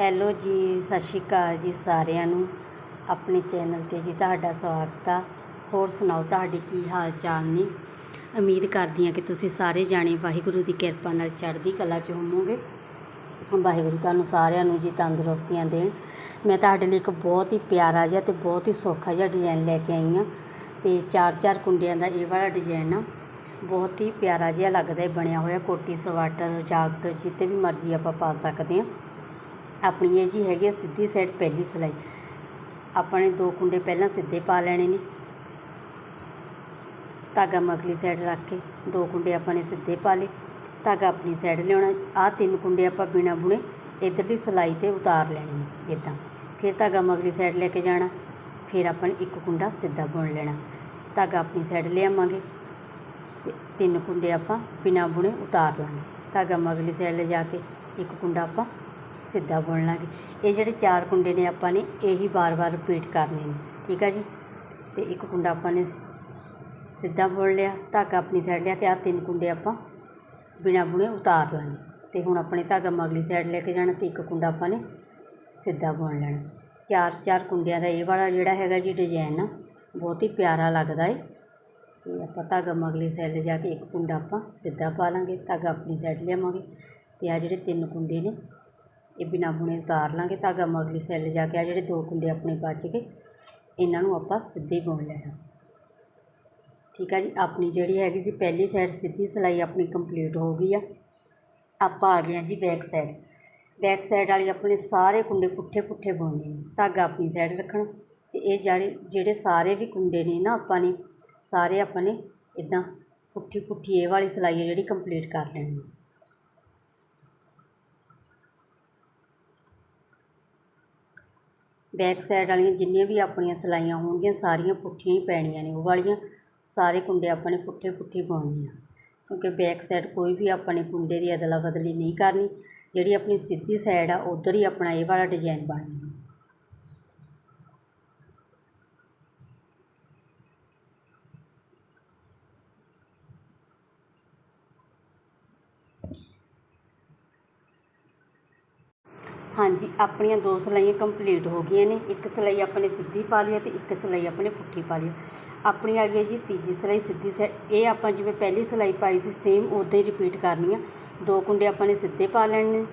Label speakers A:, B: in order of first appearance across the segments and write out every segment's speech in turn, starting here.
A: Hello ਜੀ, ਸਤਿ ਸ਼੍ਰੀ ਅਕਾਲ ਜੀ ਸਾਰਿਆਂ ਨੂੰ। ਆਪਣੇ ਚੈਨਲ 'ਤੇ ਜੀ ਤੁਹਾਡਾ ਸਵਾਗਤ ਆ। ਹੋਰ ਸੁਣਾਓ, ਤੁਹਾਡੀ ਕੀ ਹਾਲ ਚਾਲ ਨੇ? ਉਮੀਦ ਕਰਦੀ ਹਾਂ ਕਿ ਤੁਸੀਂ ਸਾਰੇ ਜਾਣੇ ਵਾਹਿਗੁਰੂ ਦੀ ਕਿਰਪਾ ਨਾਲ ਚੜ੍ਹਦੀ ਕਲਾ 'ਚ ਹੋਵੋਗੇ। ਵਾਹਿਗੁਰੂ ਤੁਹਾਨੂੰ ਸਾਰਿਆਂ ਨੂੰ ਜੀ ਤੰਦਰੁਸਤੀਆਂ ਦੇਣ। ਮੈਂ ਤੁਹਾਡੇ ਲਈ ਇੱਕ ਬਹੁਤ ਹੀ ਪਿਆਰਾ ਜਿਹਾ ਅਤੇ ਬਹੁਤ ਹੀ ਸੌਖਾ ਜਿਹਾ ਡਿਜ਼ਾਈਨ ਲੈ ਕੇ ਆਈ ਹਾਂ। ਅਤੇ ਚਾਰ ਚਾਰ ਕੁੰਡਿਆਂ ਦਾ ਇਹ ਵਾਲਾ ਡਿਜ਼ਾਈਨ ਆ। ਬਹੁਤ ਹੀ ਪਿਆਰਾ ਜਿਹਾ ਲੱਗਦਾ ਹੈ ਬਣਿਆ ਹੋਇਆ ਕੋਟੀ ਸਵਾਟਰ ਜਾਕਟ ਜਿੱਤੇ ਵੀ ਮਰਜ਼ੀ ਆਪਾਂ ਪਾ ਸਕਦੇ ਹਾਂ। ਆਪਣੀ ਇਹ ਜੀ ਹੈਗੀ ਆ ਸਿੱਧੀ ਸਾਈਡ ਪਹਿਲੀ ਸਿਲਾਈ। ਆਪਾਂ ਨੇ ਦੋ ਕੁੰਡੇ ਪਹਿਲਾਂ ਸਿੱਧੇ ਪਾ ਲੈਣੇ ਨੇ। ਧਾਗਾ ਮਗਲੀ ਸਾਈਡ ਰੱਖ ਕੇ ਦੋ ਕੁੰਡੇ ਆਪਾਂ ਨੇ ਸਿੱਧੇ ਪਾ ਲਏ। ਧਾਗਾ ਆਪਣੀ ਸਾਈਡ ਲਿਆਉਣਾ। ਆਹ ਤਿੰਨ ਕੁੰਡੇ ਆਪਾਂ ਬਿਨਾਂ ਬੁਣੇ ਇੱਧਰਲੀ ਸਿਲਾਈ 'ਤੇ ਉਤਾਰ ਲੈਣੇ ਨੇ ਇੱਦਾਂ ਫਿਰ ਧਾਗਾ ਮਗਲੀ ਸਾਈਡ ਲੈ ਕੇ ਜਾਣਾ। ਫਿਰ ਆਪਾਂ ਨੇ ਇੱਕ ਕੁੰਡਾ ਸਿੱਧਾ ਬੁਣ ਲੈਣਾ। ਧਾਗਾ ਆਪਣੀ ਸਾਈਡ ਲਿਆਵਾਂਗੇ ਤੇ ਤਿੰਨ ਕੁੰਡੇ ਆਪਾਂ ਬਿਨਾਂ ਬੁਣੇ ਉਤਾਰ ਲਾਂਗੇ। ਧਾਗਾ ਮਗਲੀ ਸਾਈਡ ਲਿਜਾ ਕੇ ਇੱਕ ਕੁੰਡਾ ਆਪਾਂ ਸਿੱਧਾ ਬੁਣ ਲਾਂਗੇ ਇਹ ਜਿਹੜੇ ਚਾਰ ਕੁੰਡੇ ਨੇ ਆਪਾਂ ਨੇ, ਇਹੀ ਵਾਰ-ਵਾਰ ਰਿਪੀਟ ਕਰਨੇ ਨੇ। ਠੀਕ ਆ ਜੀ? ਤੇ ਇੱਕ ਕੁੰਡਾ ਆਪਾਂ ਨੇ ਸਿੱਧਾ ਬੁਣ ਲਿਆ, ਧਾਗਾ ਆਪਣੀ ਸਾਈਡ ਲਿਆ ਕੇ ਆਹ ਤਿੰਨ ਕੁੰਡੇ ਆਪਾਂ ਬਿਨਾਂ ਬੁਣੇ ਉਤਾਰ ਲਾਂਗੇ। ਤੇ ਹੁਣ ਆਪਣੇ ਧਾਗਾ ਮਗਲੀ ਸਾਈਡ ਲੈ ਕੇ ਜਾਣਾ ਤੇ ਇੱਕ ਕੁੰਡਾ ਆਪਾਂ ਨੇ ਸਿੱਧਾ ਬੁਣ ਲੈਣਾ। ਚਾਰ ਚਾਰ ਕੁੰਡਿਆਂ ਦਾ ਇਹ ਵਾਲਾ ਜਿਹੜਾ ਹੈਗਾ ਜੀ ਡਿਜ਼ਾਈਨ ਆ, ਬਹੁਤ ਹੀ ਪਿਆਰਾ ਲੱਗਦਾ ਏ। ਤੇ ਆਪਾਂ ਧਾਗਾ ਮਗਲੀ ਸਾਈਡ ਜਾ ਕੇ ਇੱਕ ਕੁੰਡਾ ਆਪਾਂ ਸਿੱਧਾ ਪਾ ਲਾਂਗੇ, ਧਾਗਾ ਆਪਣੀ ਸਾਈਡ ਲਿਆਵਾਂਗੇ। ਤੇ ਆ ਜਿਹੜੇ ਤਿੰਨ ਕੁੰਡੇ ਨੇ ਇਹ ਬਿਨਾਂ ਬੁਣੇ ਉਤਾਰ ਲਾਂਗੇ ਧਾਗਾ ਮਗਲੀ ਸਾਈਡ ਲਿਜਾ ਕੇ ਆ ਜਿਹੜੇ ਦੋ ਕੁੰਡੇ ਆਪਣੇ ਬਚ ਗਏ, ਇਹਨਾਂ ਨੂੰ ਆਪਾਂ ਸਿੱਧੇ ਬੁਣ ਲੈਣਾ। ਠੀਕ ਆ ਜੀ, ਆਪਣੀ ਜਿਹੜੀ ਹੈਗੀ ਸੀ ਪਹਿਲੀ ਸਾਈਡ ਸਿੱਧੀ ਸਿਲਾਈ ਆਪਣੀ ਕੰਪਲੀਟ ਹੋ ਗਈ ਆ। ਆਪਾਂ ਆ ਗਏ ਆ ਜੀ ਬੈਕ ਸਾਈਡ ਬੈਕ ਸਾਈਡ ਵਾਲੀ ਆਪਣੇ ਸਾਰੇ ਕੁੰਡੇ ਪੁੱਠੇ ਪੁੱਠੇ ਬੁਣਨੇ ਨੇ ਧਾਗਾ ਆਪਣੀ ਸਾਈਡ ਰੱਖਣਾ। ਤੇ ਇਹ ਜਿਹੜੇ ਜਿਹੜੇ ਸਾਰੇ ਵੀ ਕੁੰਡੇ ਨੇ ਨਾ ਆਪਾਂ ਨੇ, ਸਾਰੇ ਆਪਾਂ ਨੇ ਇਦਾਂ ਪੁੱਠੀ ਪੁੱਠੀ ਇਹ ਵਾਲੀ ਸਿਲਾਈ ਹੈ ਜਿਹੜੀ ਕੰਪਲੀਟ ਕਰ ਲੈਣੀ ਹੈ ਬੈਕ ਸਾਈਡ ਵਾਲੀਆਂ ਜਿੰਨੀਆਂ ਵੀ ਆਪਣੀਆਂ ਸਿਲਾਈਆਂ ਹੋਣਗੀਆਂ, ਸਾਰੀਆਂ ਪੁੱਠੀਆਂ ਹੀ ਪੈਣੀਆਂ ਨੇ। ਉਹ ਵਾਲੀਆਂ ਸਾਰੇ ਕੁੰਡੇ ਆਪਾਂ ਨੇ ਪੁੱਠੇ ਪੁੱਠੇ ਪਾਉਣੇ ਆ ਕਿਉਂਕਿ ਬੈਕ ਸਾਈਡ ਕੋਈ ਵੀ ਆਪਾਂ ਨੇ ਕੁੰਡੇ ਦੀ ਅਦਲਾ ਬਦਲੀ ਨਹੀਂ ਕਰਨੀ। ਜਿਹੜੀ ਆਪਣੀ ਸਿੱਧੀ ਸਾਈਡ ਆ, ਉੱਧਰ ਹੀ ਆਪਣਾ ਇਹ ਵਾਲਾ ਡਿਜ਼ਾਈਨ ਬਣਨਾ। ਹਾਂਜੀ, ਆਪਣੀਆਂ ਦੋ ਸਿਲਾਈਆਂ ਕੰਪਲੀਟ ਹੋ ਗਈਆਂ ਨੇ। ਇੱਕ ਸਿਲਾਈ ਆਪਾਂ ਨੇ ਸਿੱਧੀ ਪਾ ਲਈ ਹੈ ਤੇ ਇੱਕ ਸਿਲਾਈ ਆਪਾਂ ਨੇ ਪੁੱਠੀ ਪਾ ਲਈ ਆਪਣੀ ਆ ਗਈ ਹੈ ਜੀ ਤੀਜੀ ਸਿਲਾਈ ਸਿੱਧੀ ਸਾਈਡ ਇਹ ਆਪਾਂ ਜਿਵੇਂ ਪਹਿਲੀ ਸਿਲਾਈ ਪਾਈ ਸੀ ਸੇਮ ਉੱਦਾਂ ਹੀ ਰਿਪੀਟ ਕਰਨੀ ਆ। ਦੋ ਕੁੰਡੇ ਆਪਾਂ ਨੇ ਸਿੱਧੇ ਪਾ ਲੈਣੇ ਨੇ।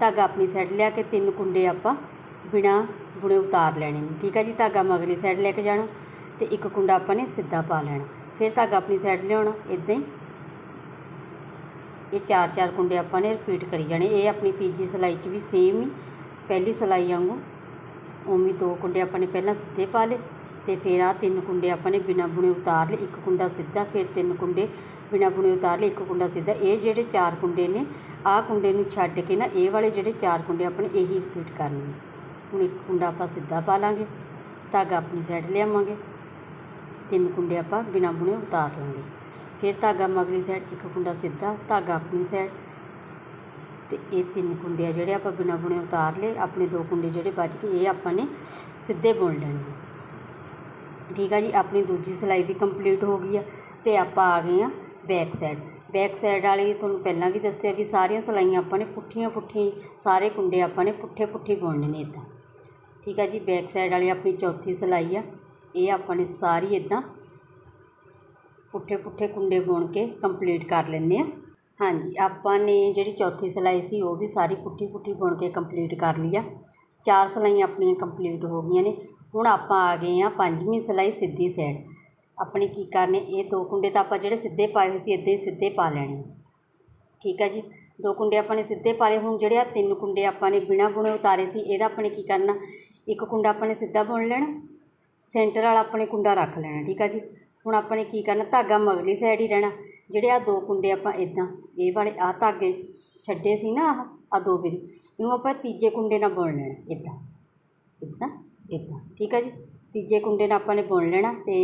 A: ਧਾਗਾ ਆਪਣੀ ਸਾਈਡ ਲਿਆ ਕੇ ਤਿੰਨ ਕੁੰਡੇ ਆਪਾਂ ਬਿਨਾਂ ਬੁਣੇ ਉਤਾਰ ਲੈਣੇ ਨੇ। ਠੀਕ ਹੈ ਜੀ, ਧਾਗਾ ਮਗਲੀ ਸਾਈਡ ਲੈ ਕੇ ਜਾਣਾ ਅਤੇ ਇੱਕ ਕੁੰਡਾ ਆਪਾਂ ਨੇ ਸਿੱਧਾ ਪਾ ਲੈਣਾ। ਫਿਰ ਧਾਗਾ ਆਪਣੀ ਸਾਈਡ ਲਿਆਉਣਾ ਇਦਾਂ ਹੀ ਇਹ ਚਾਰ ਚਾਰ ਕੁੰਡੇ ਆਪਾਂ ਨੇ ਰਿਪੀਟ ਕਰੀ ਜਾਣੇ। ਇਹ ਆਪਣੀ ਤੀਜੀ ਸਿਲਾਈ 'ਚ ਵੀ ਸੇਮ ਹੀ, ਪਹਿਲੀ ਸਿਲਾਈ ਵਾਂਗੂ। ਉਵੇਂ ਦੋ ਕੁੰਡੇ ਆਪਾਂ ਨੇ ਪਹਿਲਾਂ ਸਿੱਧੇ ਪਾ ਲਏ ਤੇ ਫਿਰ ਆਹ ਤਿੰਨ ਕੁੰਡੇ ਆਪਾਂ ਨੇ ਬਿਨਾਂ ਬੁਣੇ ਉਤਾਰ ਲਏ। ਇੱਕ ਕੁੰਡਾ ਸਿੱਧਾ, ਫਿਰ ਤਿੰਨ ਕੁੰਡੇ ਬਿਨਾਂ ਬੁਣੇ ਉਤਾਰ ਲਏ, ਇੱਕ ਕੁੰਡਾ ਸਿੱਧਾ। ਇਹ ਜਿਹੜੇ ਚਾਰ ਕੁੰਡੇ ਨੇ, ਆਹ ਕੁੰਡੇ ਨੂੰ ਛੱਡ ਕੇ ਨਾ ਇਹ ਵਾਲੇ ਜਿਹੜੇ ਚਾਰ ਕੁੰਡੇ ਆਪਣੇ ਇਹੀ ਰਿਪੀਟ ਕਰਨੇ ਹੁਣ ਇੱਕ ਕੁੰਡਾ ਆਪਾਂ ਸਿੱਧਾ ਪਾ ਲਾਂਗੇ, ਧਾਗਾ ਆਪਣੀ ਸਾਈਡ ਲਿਆਵਾਂਗੇ। ਤਿੰਨ ਕੁੰਡੇ ਆਪਾਂ ਬਿਨਾਂ ਬੁਣੇ ਉਤਾਰ ਲਾਂਗੇ। ਫਿਰ ਧਾਗਾ ਮਗਲੀ ਸਾਈਡ ਇੱਕ ਕੁੰਡਾ ਸਿੱਧਾ, ਧਾਗਾ ਆਪਣੀ ਸਾਈਡ ਤੇ ਇਹ ਤਿੰਨ ਕੁੰਡੇ ਆ ਜਿਹੜੇ ਆਪਾਂ ਬਿਨਾਂ ਬੁਣੇ ਉਤਾਰ ਲਏ, ਆਪਣੇ ਦੋ ਕੁੰਡੇ ਜਿਹੜੇ ਬਚ ਗਏ, ਇਹ ਆਪਾਂ ਨੇ ਸਿੱਧੇ ਬੁਣ ਲੈਣੇ ਠੀਕ ਆ ਜੀ, ਆਪਣੀ ਦੂਜੀ ਸਿਲਾਈ ਵੀ ਕੰਪਲੀਟ ਹੋ ਗਈ ਆ ਤੇ ਆਪਾਂ ਆ ਗਏ ਆ ਬੈਕ ਸਾਈਡ ਬੈਕ ਸਾਈਡ ਵਾਲੀ ਤੁਹਾਨੂੰ ਪਹਿਲਾਂ ਵੀ ਦੱਸਿਆ ਵੀ ਸਾਰੀਆਂ ਸਿਲਾਈਆਂ ਆਪਾਂ ਨੇ ਪੁੱਠੀਆਂ ਪੁੱਠੀ ਸਾਰੇ ਕੁੰਡੇ ਆਪਾਂ ਨੇ ਪੁੱਠੇ ਪੁੱਠੇ ਬੁਣਨੇ ਨੇ ਇਦਾਂ ਠੀਕ ਆ ਜੀ ਬੈਕ ਸਾਈਡ ਵਾਲੀ ਆਪਣੀ ਚੌਥੀ ਸਿਲਾਈ ਆ, ਇਹ ਆਪਾਂ ਨੇ ਸਾਰੀ ਇਦਾਂ ਪੁੱਠੇ ਪੁੱਠੇ ਕੁੰਡੇ ਬੁਣ ਕੇ ਕੰਪਲੀਟ ਕਰ ਲੈਂਦੇ ਆ ਹਾਂਜੀ, ਆਪਾਂ ਨੇ ਜਿਹੜੀ ਚੌਥੀ ਸਿਲਾਈ ਸੀ, ਉਹ ਵੀ ਸਾਰੀ ਪੁੱਠੀ ਪੁੱਠੀ ਬੁਣ ਕੇ ਕੰਪਲੀਟ ਕਰ ਲਈ ਆ। ਚਾਰ ਸਿਲਾਈਆਂ ਆਪਣੀਆਂ ਕੰਪਲੀਟ ਹੋ ਗਈਆਂ ਨੇ। ਹੁਣ ਆਪਾਂ ਆ ਗਏ ਆ ਪੰਜਵੀਂ ਸਿਲਾਈ ਸਿੱਧੀ ਸਾਈਡ ਆਪਣੀ ਕੀ ਕਰਨੇ, ਇਹ ਦੋ ਕੁੰਡੇ ਤਾਂ ਆਪਾਂ ਜਿਹੜੇ ਸਿੱਧੇ ਪਾਏ ਹੋਏ ਸੀ ਇੱਦਾਂ ਹੀ ਸਿੱਧੇ ਪਾ ਲੈਣੇ। ਠੀਕ ਆ ਜੀ? ਦੋ ਕੁੰਡੇ ਆਪਾਂ ਨੇ ਸਿੱਧੇ ਪਾ ਲਏ ਹੁਣ ਜਿਹੜੇ ਆ ਤਿੰਨ ਕੁੰਡੇ ਆਪਾਂ ਨੇ ਬਿਨਾਂ ਬੁਣੇ ਉਤਾਰੇ ਸੀ, ਇਹਦਾ ਆਪਾਂ ਨੇ ਕੀ ਕਰਨਾ? ਇੱਕ ਕੁੰਡਾ ਆਪਾਂ ਨੇ ਸਿੱਧਾ ਬੁਣ ਲੈਣਾ। ਸੈਂਟਰ ਵਾਲਾ ਆਪਣੇ ਕੁੰਡਾ ਰੱਖ ਲੈਣਾ, ਠੀਕ ਆ ਜੀ? ਹੁਣ ਆਪਾਂ ਨੇ ਕੀ ਕਰਨਾ? ਧਾਗਾ ਮਗਲੀ ਸਾਈਡ ਹੀ ਰਹਿਣਾ। ਜਿਹੜੇ ਆ ਦੋ ਕੁੰਡੇ ਆਪਾਂ ਇਦਾਂ ਇਹ ਵਾਲੇ ਆ ਧਾਗੇ ਛੱਡੇ ਸੀ ਨਾ ਆਹ ਆ ਦੋ ਵਾਰੀ ਇਹਨੂੰ ਆਪਾਂ ਤੀਜੇ ਕੁੰਡੇ ਨਾਲ ਬੁਣ ਲੈਣਾ ਇਦਾਂ ਇਦਾਂ ਇਦਾਂ ਠੀਕ ਆ ਜੀ? ਤੀਜੇ ਕੁੰਡੇ ਨਾਲ ਆਪਾਂ ਨੇ ਬੁਣ ਲੈਣਾ ਤੇ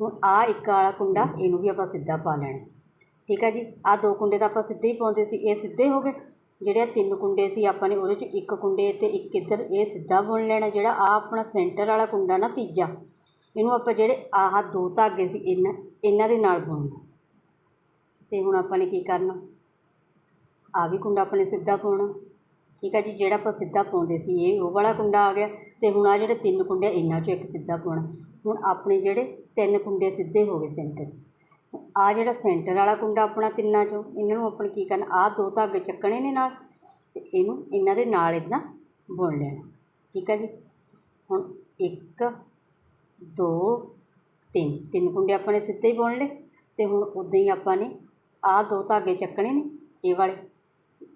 A: ਹੁਣ ਆ ਇੱਕ ਵਾਲਾ ਕੁੰਡਾ ਇਹਨੂੰ ਵੀ ਆਪਾਂ ਸਿੱਧਾ ਪਾ ਲੈਣਾ। ਠੀਕ ਆ ਜੀ? ਆ ਦੋ ਕੁੰਡੇ ਤਾਂ ਆਪਾਂ ਸਿੱਧੇ ਹੀ ਪਾਉਂਦੇ ਸੀ, ਇਹ ਸਿੱਧੇ ਹੋ ਗਏ। ਜਿਹੜੇ ਆ ਤਿੰਨ ਕੁੰਡੇ ਸੀ ਆਪਾਂ ਨੇ ਉਹਦੇ 'ਚ ਇੱਕ ਕੁੰਡੇ ਤੇ ਇੱਕ ਇੱਧਰ ਇਹ ਸਿੱਧਾ ਬੁਣ ਲੈਣਾ, ਜਿਹੜਾ ਆ ਆਪਣਾ ਸੈਂਟਰ ਵਾਲਾ ਕੁੰਡਾ ਨਾ ਤੀਜਾ। ਇਹਨੂੰ ਆਪਾਂ ਜਿਹੜੇ ਆਹ ਦੋ ਧਾਗੇ ਸੀ, ਇਹਨਾਂ ਇਹਨਾਂ ਦੇ ਨਾਲ ਬੁਣਨਾ। ਤੇ ਹੁਣ ਆਪਾਂ ਨੇ ਕੀ ਕਰਨਾ? ਆ ਵੀ ਕੁੰਡਾ ਆਪਣੇ ਸਿੱਧਾ ਪਾਉਣਾ। ਠੀਕ ਆ ਜੀ, ਜਿਹੜਾ ਆਪਾਂ ਸਿੱਧਾ ਪਾਉਂਦੇ ਸੀ, ਇਹ ਉਹ ਵਾਲਾ ਕੁੰਡਾ ਆ ਗਿਆ। ਅਤੇ ਹੁਣ ਆਹ ਜਿਹੜੇ ਤਿੰਨ ਕੁੰਡੇ ਇਹਨਾਂ 'ਚੋਂ ਇੱਕ ਸਿੱਧਾ ਪਾਉਣਾ। ਹੁਣ ਆਪਣੇ ਜਿਹੜੇ ਤਿੰਨ ਕੁੰਡੇ ਸਿੱਧੇ ਹੋ ਗਏ ਸੈਂਟਰ 'ਚ। ਆ ਜਿਹੜਾ ਸੈਂਟਰ ਵਾਲਾ ਕੁੰਡਾ ਆਪਣਾ ਤਿੰਨਾਂ ਚੋਂ, ਇਹਨਾਂ ਨੂੰ ਆਪਾਂ ਕੀ ਕਰਨਾ? ਆਹ ਦੋ ਧਾਗੇ ਚੱਕਣੇ ਨੇ ਨਾਲ ਅਤੇ ਇਹਨੂੰ ਇਹਨਾਂ ਦੇ ਨਾਲ ਇੱਦਾਂ ਬੁਣ ਲੈਣਾ। ਠੀਕ ਹੈ ਜੀ? ਹੁਣ ਇੱਕ ਦੋ, ਤਿੰਨ। ਤਿੰਨ ਕੁੰਡੇ ਆਪਾਂ ਨੇ ਸਿੱਧੇ ਹੀ ਬੁਣ ਲਏ ਅਤੇ ਹੁਣ ਉੱਦਾਂ ਹੀ ਆਪਾਂ ਨੇ ਆਹ ਦੋ ਧਾਗੇ ਚੱਕਣੇ ਨੇ, ਇਹ ਵਾਲੇ।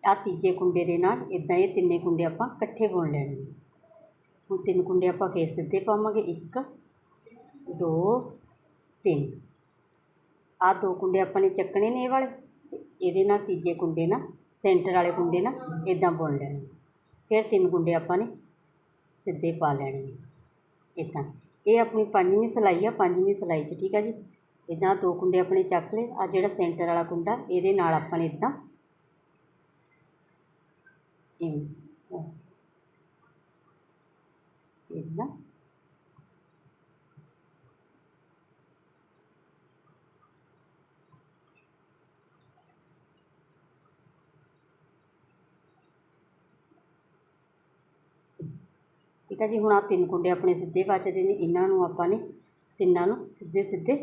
A: ਆਹ ਤੀਜੇ ਕੁੰਡੇ ਦੇ ਨਾਲ ਇੱਦਾਂ ਇਹ ਤਿੰਨੇ ਕੁੰਡੇ ਆਪਾਂ ਇਕੱਠੇ ਬੁਣ ਲੈਣੇ ਨੇ। ਹੁਣ ਤਿੰਨ ਕੁੰਡੇ ਆਪਾਂ ਫਿਰ ਸਿੱਧੇ ਪਾਵਾਂਗੇ, ਇੱਕ, ਦੋ, ਤਿੰਨ। ਆਹ ਦੋ ਕੁੰਡੇ ਆਪਾਂ ਨੇ ਚੱਕਣੇ ਨੇ ਇਹ ਵਾਲੇ ਤੇ ਇਹਦੇ ਨਾਲ ਤੀਜੇ ਕੁੰਡੇ ਨਾਲ, ਸੈਂਟਰ ਵਾਲੇ ਕੁੰਡੇ ਨਾਲ ਇੱਦਾਂ ਬੁਣ ਲੈਣੇ ਫਿਰ ਤਿੰਨ ਕੁੰਡੇ ਆਪਾਂ ਨੇ ਸਿੱਧੇ ਪਾ ਲੈਣੇ ਨੇ। ਇੱਦਾਂ ਇਹ ਆਪਣੀ ਪੰਜਵੀਂ ਸਿਲਾਈ ਆ, ਪੰਜਵੀਂ ਸਿਲਾਈ 'ਚ, ਠੀਕ ਆ ਜੀ? ਇੱਦਾਂ ਦੋ ਕੁੰਡੇ ਆਪਣੇ ਚੱਕ ਲਏ ਆ ਜਿਹੜਾ ਸੈਂਟਰ ਵਾਲਾ ਕੁੰਡਾ, ਇਹਦੇ ਨਾਲ ਆਪਾਂ ਨੇ ਇੱਦਾਂ ਇਵੇਂ ਉਹ। ਇੱਦਾਂ ਠੀਕ ਹੈ ਜੀ, ਹੁਣ ਆਹ ਤਿੰਨ ਕੁੰਡੇ ਆਪਣੇ ਸਿੱਧੇ ਬਚਦੇ ਨੇ, ਇਹਨਾਂ ਨੂੰ ਆਪਾਂ ਨੇ ਤਿੰਨਾਂ ਨੂੰ ਸਿੱਧੇ ਸਿੱਧੇ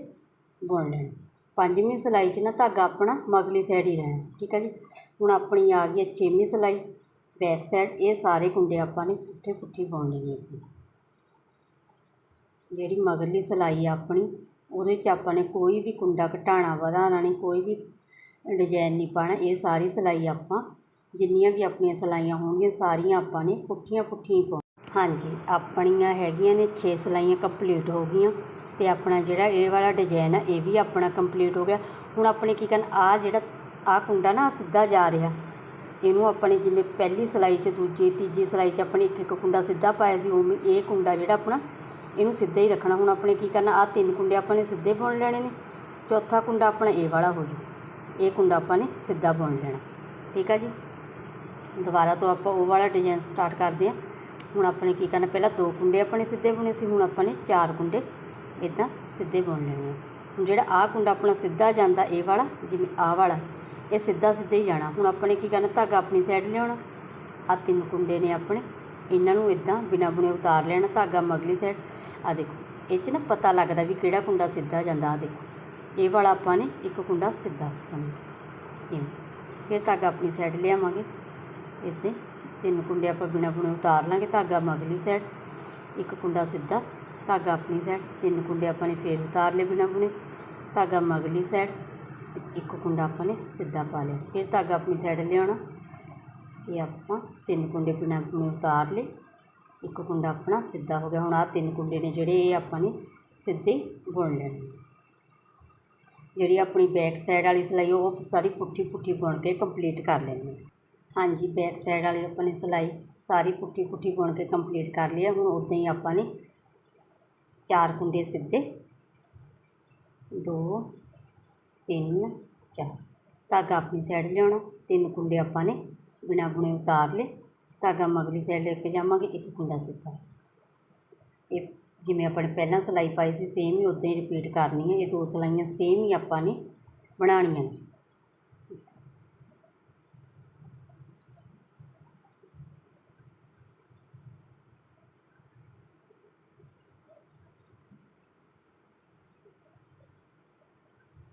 A: ਬੁਣ ਲੈਣਾ। ਪੰਜਵੀਂ ਸਿਲਾਈ 'ਚ ਨਾ ਧਾਗਾ ਆਪਣਾ ਮਗਲੀ ਸਾਈਡ ਹੀ ਰਹਿਣਾ, ਠੀਕ ਆ ਜੀ। ਹੁਣ ਆਪਣੀ ਆ ਗਈ ਹੈ ਛੇਵੀਂ ਸਿਲਾਈ ਬੈਕ ਸਾਈਡ ਇਹ ਸਾਰੇ ਕੁੰਡੇ ਆਪਾਂ ਨੇ ਪੁੱਠੇ ਪੁੱਠੀ ਬੁਣ ਨੇ ਇੱਥੇ ਜਿਹੜੀ ਮਗਰਲੀ ਸਿਲਾਈ ਆ ਆਪਣੀ, ਉਹਦੇ 'ਚ ਆਪਾਂ ਨੇ ਕੋਈ ਵੀ ਕੁੰਡਾ ਘਟਾਉਣਾ, ਵਧਾਉਣਾ ਨਹੀਂ, ਕੋਈ ਵੀ ਡਿਜ਼ਾਈਨ ਨਹੀਂ ਪਾਉਣਾ, ਇਹ ਸਾਰੀ ਸਿਲਾਈ ਆਪਾਂ, ਜਿੰਨੀਆਂ ਵੀ ਆਪਣੀਆਂ ਸਿਲਾਈਆਂ ਹੋਣਗੀਆਂ, ਸਾਰੀਆਂ ਆਪਾਂ ਨੇ ਪੁੱਠੀਆਂ ਪੁੱਠੀਆਂ ਹੀ ਪਾਉਣੀਆਂ। ਹਾਂਜੀ, ਆਪਣੀਆਂ ਹੈਗੀਆਂ ਨੇ 6 ਸਿਲਾਈਆਂ ਕੰਪਲੀਟ ਹੋ ਗਈਆਂ ਅਤੇ ਆਪਣਾ ਜਿਹੜਾ ਇਹ ਵਾਲਾ ਡਿਜ਼ਾਇਨ ਆ, ਇਹ ਵੀ ਆਪਣਾ ਕੰਪਲੀਟ ਹੋ ਗਿਆ। ਹੁਣ ਆਪਣੇ ਕੀ ਕਰਨਾ, ਆਹ ਜਿਹੜਾ, ਆਹ ਕੁੰਡਾ ਨਾ ਸਿੱਧਾ ਜਾ ਰਿਹਾ। ਇਹਨੂੰ ਆਪਣੇ ਜਿਵੇਂ ਪਹਿਲੀ ਸਿਲਾਈ 'ਚ, ਦੂਜੀ, ਤੀਜੀ ਸਿਲਾਈ 'ਚ ਆਪਣੇ ਇੱਕ ਇੱਕ ਕੁੰਡਾ ਸਿੱਧਾ ਪਾਇਆ ਸੀ, ਉਵੇਂ ਇਹ ਕੁੰਡਾ ਜਿਹੜਾ ਆਪਣਾ, ਇਹਨੂੰ ਸਿੱਧਾ ਹੀ ਰੱਖਣਾ। ਹੁਣ ਆਪਣੇ ਕੀ ਕਰਨਾ, ਆਹ ਤਿੰਨ ਕੁੰਡੇ ਆਪਾਂ ਨੇ ਸਿੱਧੇ ਬੁਣ ਲੈਣੇ ਨੇ। ਚੌਥਾ ਕੁੰਡਾ ਆਪਣਾ ਇਹ ਵਾਲਾ ਹੋ ਜੂ। ਇਹ ਕੁੰਡਾ ਆਪਾਂ ਨੇ ਸਿੱਧਾ ਬੁਣ ਲੈਣਾ। ਠੀਕ ਆ ਜੀ? ਦੁਬਾਰਾ ਤੋਂ ਆਪਾਂ ਉਹ ਵਾਲਾ ਡਿਜ਼ਾਈਨ ਸਟਾਰਟ ਕਰਦੇ ਹਾਂ। ਹੁਣ ਆਪਾਂ ਨੇ ਕੀ ਕਰਨਾ, ਪਹਿਲਾਂ ਦੋ ਕੁੰਡੇ ਆਪਣੇ ਸਿੱਧੇ ਬੁਣੇ ਸੀ, ਹੁਣ ਆਪਾਂ ਨੇ ਚਾਰ ਕੁੰਡੇ ਇੱਦਾਂ ਸਿੱਧੇ ਬੁਣ ਲੈਣੇ ਆ। ਹੁਣ ਜਿਹੜਾ ਆਹ ਕੁੰਡਾ ਆਪਣਾ ਸਿੱਧਾ ਜਾਂਦਾ, ਇਹ ਵਾਲਾ, ਜਿਵੇਂ ਆਹ ਵਾਲਾ, ਇਹ ਸਿੱਧਾ ਸਿੱਧਾ ਹੀ ਜਾਣਾ। ਹੁਣ ਆਪਾਂ ਨੇ ਕੀ ਕਰਨਾ, ਧਾਗਾ ਆਪਣੀ ਸਾਈਡ ਲਿਆਉਣਾ। ਆਹ ਤਿੰਨ ਕੁੰਡੇ ਨੇ ਆਪਣੇ, ਇਹਨਾਂ ਨੂੰ ਇੱਦਾਂ ਬਿਨਾਂ ਬੁਣੇ ਉਤਾਰ ਲੈਣਾ, ਧਾਗਾ ਮਗਲੀ ਸਾਈਡ ਆ ਦੇਖੋ, ਇਹ 'ਚ ਨਾ ਪਤਾ ਲੱਗਦਾ ਵੀ ਕਿਹੜਾ ਕੁੰਡਾ ਸਿੱਧਾ ਜਾਂਦਾ ਆ ਦੇਖੋ। ਇਹ ਵਾਲਾ ਆਪਾਂ ਨੇ ਇੱਕ ਕੁੰਡਾ ਸਿੱਧਾ ਪਾਉਣਾ ਇਵੇਂ ਫਿਰ ਧਾਗਾ ਆਪਣੀ ਸਾਈਡ ਲਿਆਵਾਂਗੇ। ਇੱਦਾਂ ਤਿੰਨ ਕੁੰਡੇ ਆਪਾਂ ਬਿਨਾਂ ਬੁਣੇ ਉਤਾਰ ਲਾਂਗੇ, ਧਾਗਾ ਮਗਲੀ ਸਾਈਡ ਇੱਕ ਕੁੰਡਾ ਸਿੱਧਾ, ਧਾਗਾ ਆਪਣੀ ਸਾਈਡ ਤਿੰਨ ਕੁੰਡੇ ਆਪਾਂ ਨੇ ਫੇਰ ਉਤਾਰ ਲਏ ਬਿਨਾਂ ਬੁਣੇ, ਧਾਗਾ ਮਗਲੀ ਸਾਈਡ ਇੱਕ ਕੁੰਡਾ ਆਪਾਂ ਨੇ ਸਿੱਧਾ ਪਾ ਲਿਆ। ਫਿਰ ਧਾਗਾ ਆਪਣੀ ਸਾਈਡ ਲਿਆਉਣਾ, ਇਹ ਆਪਾਂ ਤਿੰਨ ਕੁੰਡੇ ਬਿਨਾਂ ਬੁਣੇ ਉਤਾਰ ਲਏ, ਇੱਕ ਕੁੰਡਾ ਆਪਣਾ ਸਿੱਧਾ ਹੋ ਗਿਆ। ਹੁਣ ਆਹ ਤਿੰਨ ਕੁੰਡੇ ਨੇ ਜਿਹੜੇ, ਇਹ ਆਪਾਂ ਨੇ ਸਿੱਧੇ ਬੁਣ ਲੈਣੇ। ਜਿਹੜੀ ਆਪਣੀ ਬੈਕ ਸਾਈਡ ਵਾਲੀ ਸਿਲਾਈ, ਉਹ ਸਾਰੀ ਪੁੱਠੀ ਪੁੱਠੀ ਬੁਣ ਕੇ ਕੰਪਲੀਟ ਕਰ ਲੈਣੀ। ਹੈ ਹਾਂਜੀ ਬੈਕ ਸਾਈਡ ਵਾਲੀ ਆਪਾਂ ਨੇ ਸਿਲਾਈ ਸਾਰੀ ਪੁੱਠੀ ਪੁੱਠੀ ਬੁਣ ਕੇ ਕੰਪਲੀਟ ਕਰ ਲਈ ਹੈ ਹੁਣ ਉੱਦਾਂ ਹੀ ਆਪਾਂ ਨੇ ਚਾਰ ਕੁੰਡੇ ਸਿੱਧੇ। ਦੋ, ਤਿੰਨ, ਚਾਰ। ਧਾਗਾ ਆਪਣੀ ਸਾਈਡ ਲਿਆਉਣਾ। ਤਿੰਨ ਕੁੰਡੇ ਆਪਾਂ ਨੇ ਬਿਨਾਂ ਬੁਣੇ ਉਤਾਰ ਲਏ। ਧਾਗਾ ਮਗਲੀ ਸਾਈਡ ਲੈ ਕੇ ਜਾਵਾਂਗੇ, ਇੱਕ ਕੁੰਡਾ ਸਿੱਧਾ। ਇਹ ਜਿਵੇਂ ਆਪਾਂ ਨੇ ਪਹਿਲਾਂ ਸਿਲਾਈ ਪਾਈ ਸੀ ਸੇਮ ਹੀ ਉੱਦਾਂ ਹੀ ਰਿਪੀਟ ਕਰਨੀ ਹੈ ਇਹ ਦੋ ਸਿਲਾਈਆਂ ਸੇਮ ਹੀ ਆਪਾਂ ਨੇ ਬਣਾਉਣੀਆਂ ਨੇ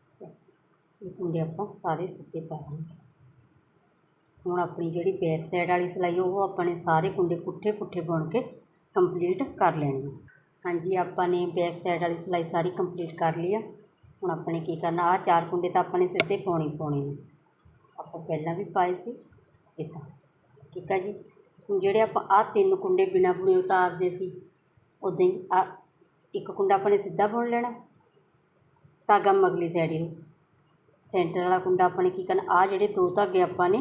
A: ਸੋ ਇਹ ਕੁੰਡੇ ਆਪਾਂ ਸਾਰੇ ਸਿੱਧੇ ਪਾ ਲਾਂਗੇ। ਹੁਣ ਆਪਣੀ ਜਿਹੜੀ ਬੈਕ ਸਾਈਡ ਵਾਲੀ ਸਿਲਾਈ, ਉਹ ਆਪਾਂ ਨੇ ਸਾਰੇ ਕੁੰਡੇ ਪੁੱਠੇ ਪੁੱਠੇ ਬੁਣ ਕੇ ਕੰਪਲੀਟ ਕਰ ਲੈਣੀ ਹਾਂਜੀ, ਆਪਾਂ ਨੇ ਬੈਕ ਸਾਈਡ ਵਾਲੀ ਸਿਲਾਈ ਸਾਰੀ ਕੰਪਲੀਟ ਕਰ ਲਈ ਆ। ਹੁਣ ਆਪਾਂ ਨੇ ਕੀ ਕਰਨਾ, ਆਹ ਚਾਰ ਕੁੰਡੇ ਤਾਂ ਆਪਾਂ ਨੇ ਸਿੱਧੇ ਪਾਉਣੇ ਪਾਉਣੇ ਨੇ। ਆਪਾਂ ਪਹਿਲਾਂ ਵੀ ਪਾਏ ਸੀ, ਇੱਦਾਂ। ਠੀਕ ਆ ਜੀ? ਹੁਣ ਜਿਹੜੇ ਆਪਾਂ ਆਹ ਤਿੰਨ ਕੁੰਡੇ ਬਿਨਾਂ ਬੁਣੇ ਉਤਾਰਦੇ ਸੀ ਉੱਦਾਂ ਹੀ ਆ ਇੱਕ ਕੁੰਡਾ ਆਪਾਂ ਨੇ ਸਿੱਧਾ ਬੁਣ ਲੈਣਾ। ਧਾਗਾ ਮਗਲੀ ਸਾਈਡ ਹੀ ਸੈਂਟਰ ਵਾਲਾ ਕੁੰਡਾ ਆਪਾਂ ਨੇ ਕੀ ਕਰਨਾ, ਆਹ ਜਿਹੜੇ ਦੋ ਧਾਗੇ ਆਪਾਂ ਨੇ,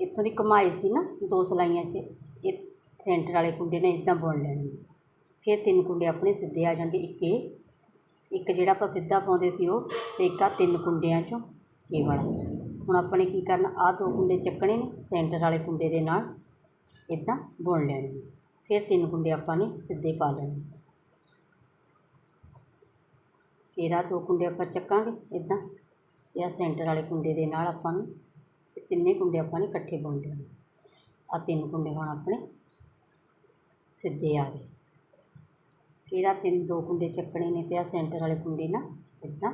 A: ਇੱਥੋਂ ਦੀ ਕਮਾਈ ਸੀ ਨਾ ਦੋ ਸਿਲਾਈਆਂ 'ਚ, ਇਹ ਸੈਂਟਰ ਵਾਲੇ ਕੁੰਡੇ ਨੇ ਇੱਦਾਂ ਬੁਣ ਲੈਣੇ ਨੇ। ਫਿਰ ਤਿੰਨ ਕੁੰਡੇ ਆਪਣੇ ਸਿੱਧੇ ਆ ਜਾਣਗੇ, ਇੱਕ ਇਹ, ਇੱਕ ਜਿਹੜਾ ਆਪਾਂ ਸਿੱਧਾ ਪਾਉਂਦੇ ਸੀ ਉਹ ਅਤੇ ਇੱਕ ਆ ਤਿੰਨ ਕੁੰਡਿਆਂ 'ਚੋਂ ਇਹ ਵਾਲਾ। ਹੁਣ ਆਪਾਂ ਨੇ ਕੀ ਕਰਨਾ, ਆਹ ਦੋ ਕੁੰਡੇ ਚੱਕਣੇ ਨੇ ਸੈਂਟਰ ਵਾਲੇ ਕੁੰਡੇ ਦੇ ਨਾਲ ਇੱਦਾਂ ਬੁਣ ਲੈਣੇ ਫਿਰ ਤਿੰਨ ਕੁੰਡੇ ਆਪਾਂ ਨੇ ਸਿੱਧੇ ਪਾ ਲੈਣੇ ਫਿਰ ਆਹ ਦੋ ਕੁੰਡੇ ਆਪਾਂ ਚੱਕਾਂਗੇ ਇੱਦਾਂ ਤੇ ਆਹ ਸੈਂਟਰ ਵਾਲੇ ਕੁੰਡੇ ਦੇ ਨਾਲ ਆਪਾਂ ਨੂੰ ਇਹ ਤਿੰਨੇ ਕੁੰਡੇ ਆਪਾਂ ਨੇ ਇਕੱਠੇ ਬੁਣ ਲੈਣੇ। ਆ ਤਿੰਨ ਕੁੰਡੇ ਹੁਣ ਆਪਣੇ ਸਿੱਧੇ ਆ ਗਏ। ਫਿਰ ਆ ਤਿੰਨ ਦੋ ਕੁੰਡੇ ਚੱਕਣੇ ਨੇ ਤੇ ਆ ਸੈਂਟਰ ਵਾਲੇ ਕੁੰਡੇ ਨਾ ਇੱਦਾਂ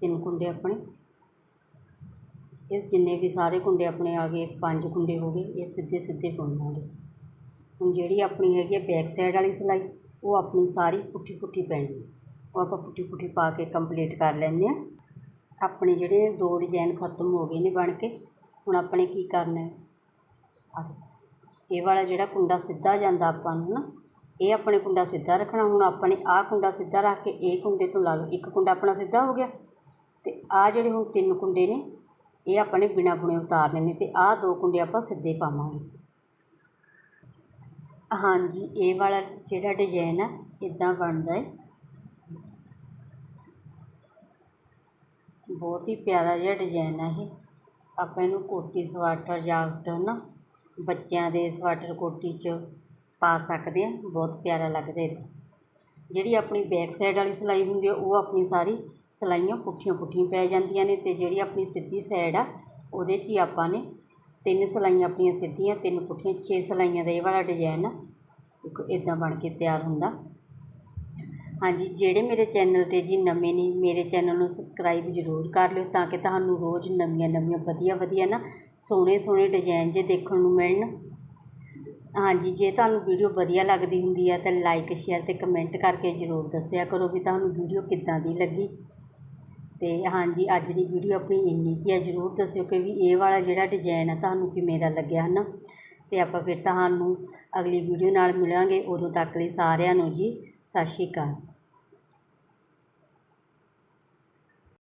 A: ਤਿੰਨ ਕੁੰਡੇ ਆਪਣੇ ਇਹ ਜਿੰਨੇ ਵੀ ਸਾਰੇ ਕੁੰਡੇ ਆਪਣੇ ਆ ਗਏ, ਪੰਜ ਕੁੰਡੇ ਹੋ ਗਏ, ਇਹ ਸਿੱਧੇ ਸਿੱਧੇ ਬੁਣਾਂਗੇ ਹੁਣ ਜਿਹੜੀ ਆਪਣੀ ਹੈਗੀ ਹੈ ਬੈਕ ਸਾਈਡ ਵਾਲੀ ਸਿਲਾਈ, ਉਹ ਆਪਣੀ ਸਾਰੀ ਪੁੱਠੀ ਪੁੱਠੀ ਪੈਣੀ ਉਹ ਆਪਾਂ ਪੁੱਠੀ ਪੁੱਠੀ ਪਾ ਕੇ ਕੰਪਲੀਟ ਕਰ ਲੈਂਦੇ ਹਾਂ ਆਪਣੇ ਜਿਹੜੇ ਦੋ ਡਿਜ਼ਾਈਨ ਖਤਮ ਹੋ ਗਏ ਨੇ ਬਣ ਕੇ, ਹੁਣ ਆਪਣੇ ਕੀ ਕਰਨਾ ਹੈ? ਆਹ ਇਹ ਵਾਲਾ ਜਿਹੜਾ ਕੁੰਡਾ ਸਿੱਧਾ ਜਾਂਦਾ ਆਪਾਂ ਨੂੰ ਨਾ, ਇਹ ਆਪਣੇ ਕੁੰਡਾ ਸਿੱਧਾ ਰੱਖਣਾ। ਹੁਣ ਆਪਣੇ ਆਹ ਕੁੰਡਾ ਸਿੱਧਾ ਰੱਖ ਕੇ, ਇਹ ਕੁੰਡੇ ਤੋਂ ਲਾ ਲਓ। ਇੱਕ ਕੁੰਡਾ ਆਪਣਾ ਸਿੱਧਾ ਹੋ ਗਿਆ ਤੇ ਆਹ ਜਿਹੜੇ ਹੁਣ ਤਿੰਨ ਕੁੰਡੇ ਨੇ ਇਹ ਆਪਾਂ ਨੇ ਬਿਨਾਂ ਬੁਣੇ ਉਤਾਰਨੇ ਨੇ ਤੇ ਆਹ ਦੋ ਕੁੰਡੇ ਆਪਾਂ ਸਿੱਧੇ ਪਾਵਾਂਗੇ। ਹਾਂਜੀ, ਇਹ ਵਾਲਾ ਜਿਹੜਾ ਡਿਜ਼ਾਈਨ ਆ, ਇਦਾਂ ਬਣਦਾ ਹੈ ਬਹੁਤ ਹੀ ਪਿਆਰਾ ਜਿਹਾ ਡਿਜ਼ਾਈਨ ਆ ਇਹ। ਆਪਾਂ ਇਹਨੂੰ ਕੋਟੀ ਸਵਾਟਰ ਜਾਕਟ ਨਾ ਬੱਚਿਆਂ ਦੇ ਸਵਾਟਰ ਕੋਟੀ 'ਚ ਪਾ ਸਕਦੇ ਹਾਂ ਬਹੁਤ ਪਿਆਰਾ ਲੱਗਦਾ ਇਹ ਜਿਹੜੀ ਆਪਣੀ ਬੈਕ ਸਾਈਡ ਵਾਲੀ ਸਿਲਾਈ ਹੁੰਦੀ ਆ, ਉਹ ਆਪਣੀ ਸਾਰੀ ਸਿਲਾਈਆਂ ਪੁੱਠੀਆਂ ਪੁੱਠੀਆਂ ਪੈ ਜਾਂਦੀਆਂ ਨੇ ਅਤੇ ਜਿਹੜੀ ਆਪਣੀ ਸਿੱਧੀ ਸਾਈਡ ਆ, ਉਹਦੇ 'ਚ ਹੀ ਆਪਾਂ ਨੇ ਤਿੰਨ ਸਿਲਾਈਆਂ ਆਪਣੀਆਂ ਸਿੱਧੀਆਂ, ਤਿੰਨ ਪੁੱਠੀਆਂ, ਛੇ ਸਿਲਾਈਆਂ ਦਾ ਇਹ ਵਾਲਾ ਡਿਜ਼ਾਈਨ ਆ। ਦੇਖੋ ਇੱਦਾਂ ਬਣ ਕੇ ਤਿਆਰ ਹੁੰਦਾ। ਹਾਂਜੀ, ਜਿਹੜੇ ਮੇਰੇ ਚੈਨਲ 'ਤੇ ਜੀ ਨਵੇਂ ਨੇ, ਮੇਰੇ ਚੈਨਲ ਨੂੰ ਸਬਸਕ੍ਰਾਈਬ ਜ਼ਰੂਰ ਕਰ ਲਿਓ ਤਾਂ ਕਿ ਤੁਹਾਨੂੰ ਰੋਜ਼ ਨਵੀਆਂ ਨਵੀਆਂ ਵਧੀਆ ਵਧੀਆ ਨਾ ਸੋਹਣੇ ਸੋਹਣੇ ਡਿਜ਼ਾਈਨ ਜੇ ਦੇਖਣ ਨੂੰ ਮਿਲਣ। ਹਾਂਜੀ, ਜੇ ਤੁਹਾਨੂੰ ਵੀਡੀਓ ਵਧੀਆ ਲੱਗਦੀ ਹੁੰਦੀ ਹੈ ਤਾਂ ਲਾਈਕ ਸ਼ੇਅਰ ਅਤੇ ਕਮੈਂਟ ਕਰਕੇ ਜ਼ਰੂਰ ਦੱਸਿਆ ਕਰੋ ਵੀ ਤੁਹਾਨੂੰ ਵੀਡੀਓ ਕਿੱਦਾਂ ਦੀ ਲੱਗੀ। ਅਤੇ ਹਾਂਜੀ, ਅੱਜ ਦੀ ਵੀਡੀਓ ਆਪਣੀ ਇੰਨੀ ਕੀ ਹੈ, ਜ਼ਰੂਰ ਦੱਸਿਓ ਕਿ ਵੀ ਇਹ ਵਾਲਾ ਜਿਹੜਾ ਡਿਜ਼ਾਇਨ ਹੈ ਤੁਹਾਨੂੰ ਕਿਵੇਂ ਦਾ ਲੱਗਿਆ ਹੈ ਨਾ ਅਤੇ ਆਪਾਂ ਫਿਰ ਤੁਹਾਨੂੰ ਅਗਲੀ ਵੀਡੀਓ ਨਾਲ ਮਿਲਾਂਗੇ, ਉਦੋਂ ਤੱਕ ਲਈ ਸਾਰਿਆਂ ਨੂੰ ਜੀ, ਸਤਿ ਸ਼੍ਰੀ ਅਕਾਲ।